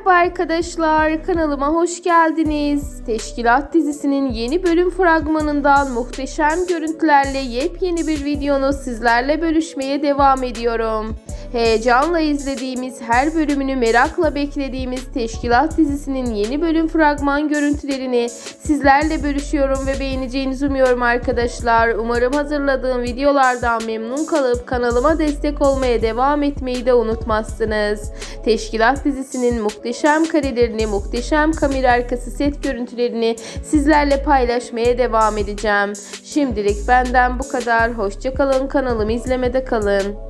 Merhaba arkadaşlar, kanalıma hoş geldiniz. Teşkilat dizisinin yeni bölüm fragmanından muhteşem görüntülerle yepyeni bir videonu sizlerle bölüşmeye devam ediyorum. Heyecanla izlediğimiz her bölümünü merakla beklediğimiz Teşkilat dizisinin yeni bölüm fragman görüntülerini sizlerle bölüşüyorum ve beğeneceğinizi umuyorum arkadaşlar. Umarım hazırladığım videolardan memnun kalıp kanalıma destek olmaya devam etmeyi de unutmazsınız. Teşkilat dizisinin muhteşem karelerini, muhteşem kamera arkası set görüntülerini sizlerle paylaşmaya devam edeceğim. Şimdilik benden bu kadar. Hoşçakalın kanalımı izlemede kalın.